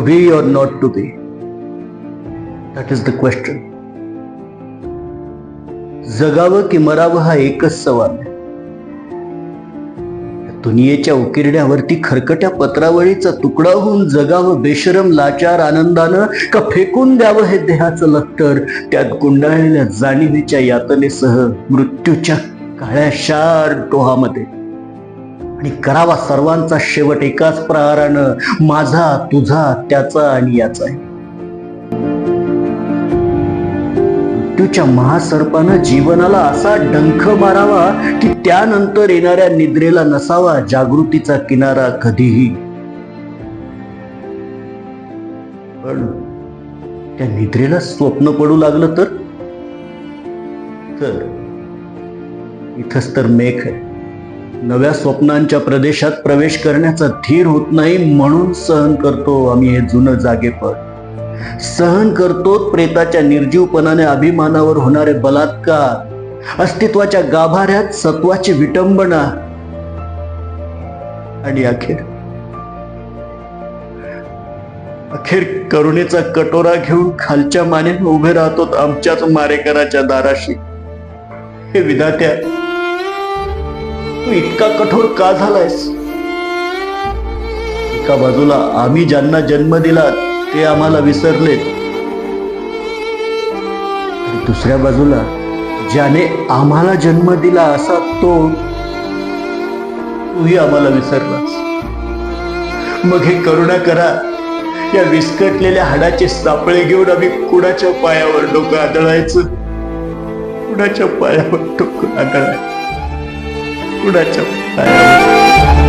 Be or not to be? That is the question जगावं की मरावं हा एकच सवाल आहे. दुनियेच्या उकिरड्यावरती खरकट्या पत्रावळीचा तुकडा होऊन जगावं बेशरम लाचार आनंदानं का फेकून द्यावं हे देहाचं लष्कर त्यात गुंडाळलेल्या जाणीवीच्या यातनेसह मृत्यूच्या काळ्या शार टोहामध्ये आणि करावा सर्वांचा शेवट एकाच प्रहारानं माझा तुझा त्याचा आणि याचा मृत्यूच्या महासर्पानं जीवनाला असा डंख मारावा की त्यानंतर येणाऱ्या निद्रेला नसावा जागृतीचा किनारा कधीही. पण त्या निद्रेला स्वप्न पडू लागलं तर? तर इथंच तर मेघ आहे. नव्या स्वप्नांच्या प्रदेशात प्रवेश करण्याचा धीर होत नाही म्हणून सहन करतो आम्ही हे जुनं जागेपण. सहन करतो प्रेताच्या निर्जीवपणाने अभिमानावर होणारे बलात्कार अस्तित्वाच्या गाभाऱ्यात सत्वाची विटंबना आणि अखेर अखेर करुणेचा कटोरा घेऊन खालच्या मानेने उभे राहतो आमच्याच मारेकराच्या दाराशी. हे विधात्या तू इतका कठोर का झालायस? एका बाजूला आम्ही ज्यांना जन्म दिला ते आम्हाला विसरले दुसऱ्या बाजूला ज्याने आम्हाला जन्म दिला असा तो तूही आम्हाला विसरलास. मग हे करुणा करा. या विस्कटलेल्या हाडाचे सापळे घेऊन आम्ही कुणाच्या पायावर डोकं आदळायचं? कुणाच्या पायावर डोकं आदळायचं? కూడా చెప్తాను